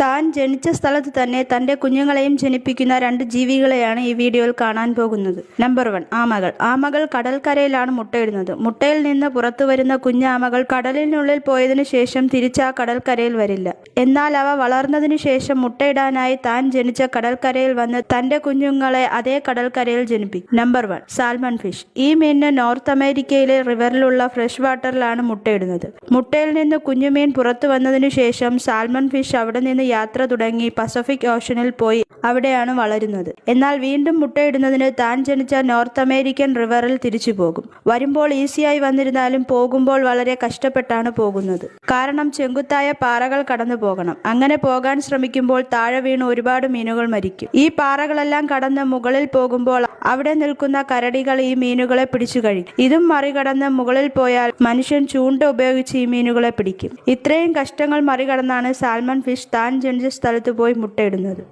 താൻ ജനിച്ച സ്ഥലത്ത് തന്നെ തന്റെ കുഞ്ഞുങ്ങളെയും ജനിപ്പിക്കുന്ന രണ്ട് ജീവികളെയാണ് ഈ വീഡിയോയിൽ കാണാൻ പോകുന്നത്. നമ്പർ വൺ ആമകൾ. ആമകൾ കടൽക്കരയിലാണ് മുട്ടയിടുന്നത്. മുട്ടയിൽ നിന്ന് പുറത്തു വരുന്ന കുഞ്ഞാമകൾ കടലിനുള്ളിൽ പോയതിനു ശേഷം തിരിച്ച് കടൽക്കരയിൽ വരില്ല. എന്നാൽ അവ വളർന്നതിനു ശേഷം മുട്ടയിടാനായി താൻ ജനിച്ച കടൽക്കരയിൽ വന്ന് തന്റെ കുഞ്ഞുങ്ങളെ അതേ കടൽക്കരയിൽ ജനിപ്പിക്കും. നമ്പർ വൺ സാൽമൺ ഫിഷ് ഈ മീനിന് നോർത്ത് അമേരിക്കയിലെ റിവറിലുള്ള ഫ്രഷ് വാട്ടറിലാണ് മുട്ടയിടുന്നത്. മുട്ടയിൽ നിന്ന് കുഞ്ഞുമീൻ പുറത്തു വന്നതിനു ശേഷം സാൽമൺ ഫിഷ് അവിടെ നിന്ന് യാത്ര തുടങ്ങി പസഫിക് ഓഷനിൽ പോയി അവിടെയാണ് വളരുന്നത്. എന്നാൽ വീണ്ടും മുട്ടയിടുന്നതിന് താൻ ജനിച്ച നോർത്ത് അമേരിക്കൻ റിവറിൽ തിരിച്ചു പോകും. വരുമ്പോൾ ഈസിയായി വന്നിരുന്നാലും പോകുമ്പോൾ വളരെ കഷ്ടപ്പെട്ടാണ് പോകുന്നത്. കാരണം ചെങ്കുത്തായ പാറകൾ കടന്നു പോകണം. അങ്ങനെ പോകാൻ ശ്രമിക്കുമ്പോൾ താഴെ വീണ് ഒരുപാട് മീനുകൾ മരിക്കും. ഈ പാറകളെല്ലാം കടന്ന് മുകളിൽ പോകുമ്പോൾ അവിടെ നിൽക്കുന്ന കരടികൾ ഈ മീനുകളെ പിടിച്ചു കഴിക്കും. ഇതും മറികടന്ന് മുകളിൽ പോയാൽ മനുഷ്യൻ ചൂണ്ട ഉപയോഗിച്ച് ഈ മീനുകളെ പിടിക്കും. ഇത്രയും കഷ്ടങ്ങൾ മറികടന്നാണ് സാൽമൺ ഫിഷ് താൻ ജനിച്ച സ്ഥലത്ത് പോയി മുട്ടയിടുന്നത്.